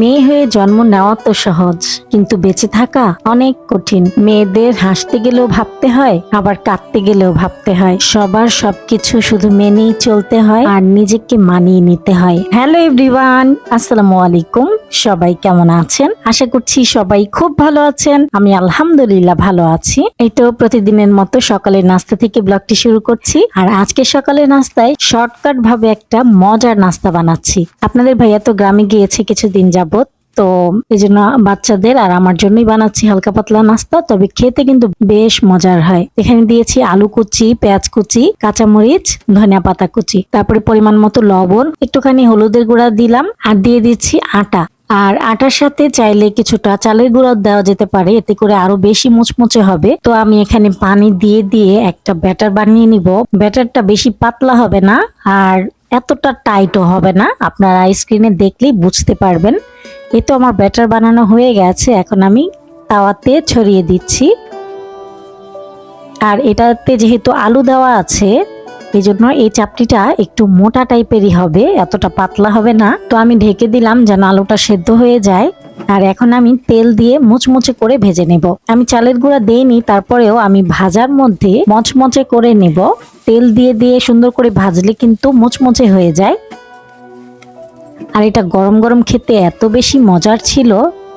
মেয়ে হয়ে জন্ম নেওয়া তো সহজ, কিন্তু বেঁচে থাকা অনেক কঠিন। মেয়েদের হাসতে গেলেও ভাবতে হয়, আবার কাঁদতে গেলেও ভাবতে হয়। সবার সবকিছু শুধু মেনেই চলতে হয় আর নিজেকে মানিয়ে নিতে হয়। হ্যালো এভরিওয়ান, আসসালামু আলাইকুম। সবাই কেমন আছেন? আশা করছি সবাই খুব ভালো আছেন। আমি আলহামদুলিল্লাহ ভালো আছি। এই তো প্রতিদিনের মতো সকালের নাস্তা থেকে ব্লগটি শুরু করছি। আর আজকে সকালের নাস্তায় শর্টকাট ভাবে একটা মজার নাস্তা বানাচ্ছি। আপনাদের ভাইয়া তো গ্রামে গিয়েছে কিছুদিন যাবত। তো এই জন্য বাচ্চাদের আর আমার জন্যই বানাচ্ছি হালকা পাতলা নাস্তা, তবে খেতে কিন্তু বেশ মজার হয়। এখানে দিয়েছি আলু কুচি, পেঁয়াজ কুচি, কাঁচামরিচ, ধনিয়া পাতা কুচি, তারপরে পরিমাণ মতো লবণ, একটুখানি হলুদের গুঁড়া দিলাম, আর দিয়ে দিচ্ছি আটা। আর আটার সাথে চাইলে কিছুটা চালের গুঁড়া দেওয়া যেতে পারে, এতে করে আরও বেশি মুচমুচে হবে। তো আমি এখানে পানি দিয়ে দিয়ে একটা ব্যাটার বানিয়ে নিব। ব্যাটারটা বেশি পাতলা হবে না, আর এতটা টাইটও হবে না। আপনারা স্ক্রিনে দেখলেই বুঝতে পারবেন। এই তো আমার ব্যাটার বানানো হয়ে গেছে, এখন আমি তাওয়াতে ছড়িয়ে দিচ্ছি। আর এটাতে যেহেতু আলু দেওয়া আছে এই জন্য এই চাপটিটা একটু মোটা টাইপেরই হবে, এতটা পাতলা হবে না। তো আমি ঢেকে দিলাম যেন আলুটা সেদ্ধ হয়ে যায়। আর এখন আমি তেল দিয়ে মুচমুচে করে ভেজে নেব। আমি চালের গুঁড়া দেইনি, তারপরেও আমি ভাজার মধ্যে মচমচে করে নেব। তেল দিয়ে দিয়ে সুন্দর করে ভাজলে কিন্তু মুচমুচে হয়ে যায়। আর এটা গরম গরম খেতে এত বেশি মজার ছিল,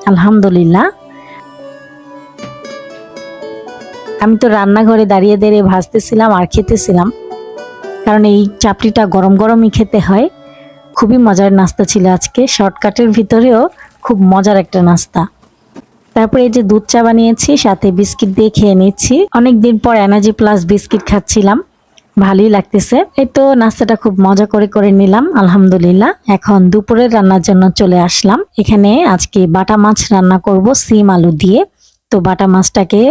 আলহামদুলিল্লাহ। আমি তো রান্নাঘরে দাঁড়িয়ে দাঁড়িয়ে ভাজতেছিলাম আর খেতেছিলাম, কারণ এই চাপড়িটা গরম গরমই খেতে হয়। খুবই মজার নাস্তা ছিল আজকে, শর্টকাটের ভিতরেও খুব মজার একটা নাস্তা। তারপরে এই যে দুধ চা বানিয়েছি, সাথে বিস্কিট দিয়ে খেয়ে নিচ্ছি। অনেকদিন পর এনার্জি প্লাস বিস্কিট খাচ্ছিলাম। ভালোই লাগতেছে। এই তো নাস্তাটা খুব মজা করে করে নিলাম, আলহামদুলিল্লাহ। এখন দুপুরের রান্নার জন্য চলে আসলাম। এখানে আজকে বাটা মাছ রান্না করব সিম আলু দিয়ে। তো বাটা মাছটাকে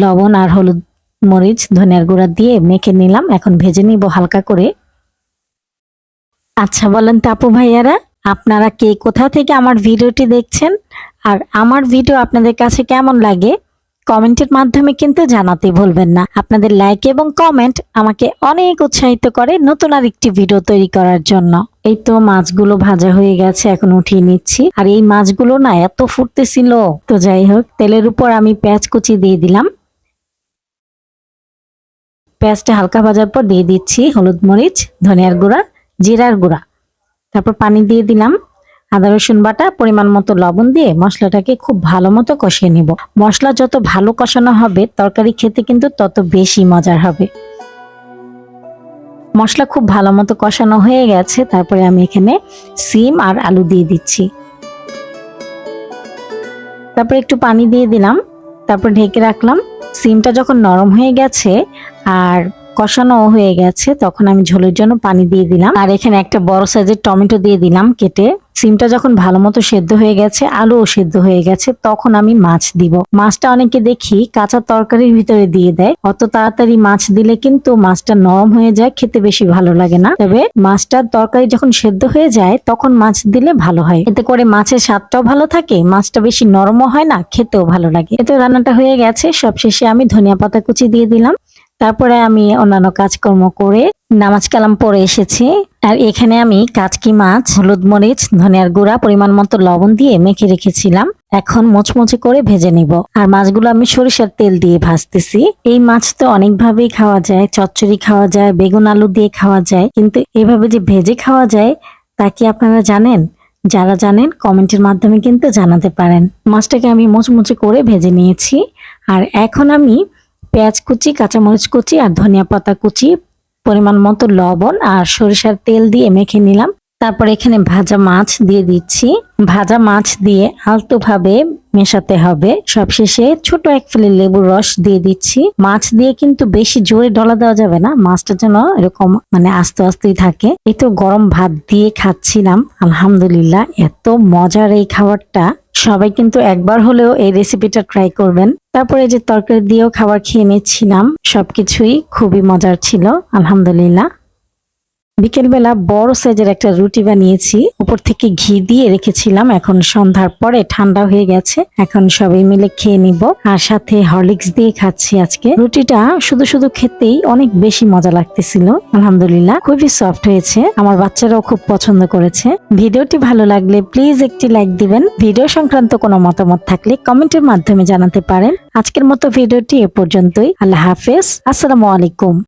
লবণ আর হলুদ মরিচ, ধনিয়ার গুঁড়া দিয়ে মেখে নিলাম। এখন ভেজে নিব হালকা করে। আচ্ছা বলেন তো আপু ভাইয়ারা, আপনারা কে কোথা থেকে আমার ভিডিওটি দেখছেন? আর আমার ভিডিও আপনাদের কাছে কেমন লাগে? কমেন্টের মাধ্যমে কিন্তু জানাতে ভুলবেন না। আপনাদের লাইক এবং কমেন্ট আমাকে অনেক উৎসাহিত করে নতুন আর একটি ভিডিও তৈরি করার জন্য। এই তো মাছগুলো ভাজা হয়ে গেছে, এখন উঠিয়ে নিচ্ছি। আর এই মাছগুলো না এত ফুটতেছিল। তো যাই হোক, তেলের উপর আমি পেঁয়াজ কুচি দিয়ে দিলাম। পেঁয়াজটা হালকা ভাজার পর দিয়ে দিচ্ছি হলুদ মরিচ, ধনিয়ার গুঁড়া, জিরার গুঁড়া। তারপর পানি দিয়ে দিলাম। আদা, রসুন বাটা, পরিমাণ মতো লবণ দিয়ে মশলাটাকে খুব ভালো মতো কষিয়ে নিব। মশলা যত ভালো কষানো হবে, তরকারি খেতে কিন্তু তত বেশি মজার হবে। মশলা খুব ভালো মতো কষানো হয়ে গেছে, তারপরে আমি এখানে সিম আর আলু দিয়ে দিচ্ছি। তারপর একটু পানি দিয়ে দিলাম, তারপর ঢেকে রাখলাম। সিমটা যখন নরম হয়ে গেছে আর কষানো হয়ে গেছে, তখন আমি ঝোলের জন্য পানি দিয়ে দিলাম। আর এখানে একটা বড় সাইজের টমেটো দিয়ে দিলাম কেটে। সিমটা যখন ভালো মতো সেদ্ধ হয়ে গেছে, আলুও সেদ্ধ হয়ে গেছে, তখন আমি মাছ দিব। মাছটা অনেকে দেখি কাঁচা তরকারির ভিতরে দিয়ে দেয়। অত তাড়াতাড়ি মাছ দিলে কিন্তু মাছটা নরম হয়ে যায়, খেতে বেশি ভালো লাগে না। তবে মাছটার তরকারি যখন সেদ্ধ হয়ে যায়, তখন মাছ দিলে ভালো হয়। এতে করে মাছের স্বাদটাও ভালো থাকে, মাছটা বেশি নরমও হয় না, খেতেও ভালো লাগে। এতে রান্নাটা হয়ে গেছে। সবশেষে আমি ধনিয়া পাতা কুচি দিয়ে দিলাম। তারপরে আমি অন্যান্য কাজকর্ম করে নামাজ কালাম পরে এসেছি। আর এখানে আমি কাচকি মাছ, হলুদ মরিচ, ধনিয়ার গুঁড়া, পরিমাণ মতো লবণ দিয়ে মেখে রেখেছিলাম। এখন মোচমোচে করে ভেজে নিব। আর মাছগুলো আমি সরিষার তেল দিয়ে ভাজতেছি। এই মাছ তো অনেকভাবেই খাওয়া যায়, চচ্চড়ি খাওয়া যায়, বেগুন আলু দিয়ে খাওয়া যায়। কিন্তু এভাবে যে ভেজে খাওয়া যায়, তা কি আপনারা জানেন? যারা জানেন, কমেন্টের মাধ্যমে কিন্তু জানাতে পারেন। মাছটাকে আমি মোচমোচে করে ভেজে নিয়েছি। আর এখন আমি পেঁয়াজ কুচি, কাঁচামরিচ কুচি আর ধনিয়া পাতা কুচি, পরিমাণ মতো লবণ আর সরিষার তেল দিয়ে মেখে নিলাম। তারপর এখানে ভাজা মাছ দিয়ে দিচ্ছি। ভাজা মাছ দিয়ে আলতোভাবে মেশাতে হবে। সবশেষে ছোট এক ফেলে লেবুর রস দিয়ে দিচ্ছি। মাছ দিয়ে কিন্তু বেশি জোরে ডলা দেওয়া যাবে না। মাছটা যেন এরকম মানে আস্তে আস্তেই থাকে। এই তো গরম ভাত দিয়ে খাচ্ছিলাম। আলহামদুলিল্লাহ, এত মজার এই খাবারটা। সবাই কিন্তু একবার হলেও এই রেসিপিটা ট্রাই করবেন। তারপরে যে তরকারি দিয়েও খাবার খেয়ে নিচ্ছিলাম। সবকিছুই খুবই মজার ছিল। আলহামদুলিল্লাহ। বিকেলবেলা বড় সাইজের একটা রুটি বানিয়েছি। উপর থেকে ঘি দিয়ে রেখেছিলাম। এখন সন্ধ্যার পরে ঠান্ডা হয়ে গেছে। এখন সবাই মিলে খেয়ে নিব। আর সাথে হরলিক্স দিয়ে খাচ্ছি আজকে। রুটিটা শুধু শুধু খেতেই অনেক বেশি মজা লাগতেছিল। আলহামদুলিল্লাহ, খুবই সফট হয়েছে। আমার বাচ্চারাও খুব পছন্দ করেছে। ভিডিওটি ভালো লাগলে প্লিজ একটি লাইক দিবেন। ভিডিও সংক্রান্ত কোনো মতামত থাকলে কমেন্টের মাধ্যমে জানাতে পারেন। আজকের মতো ভিডিওটি এ পর্যন্তই। আল্লাহ হাফেজ। আসসালামু আলাইকুম।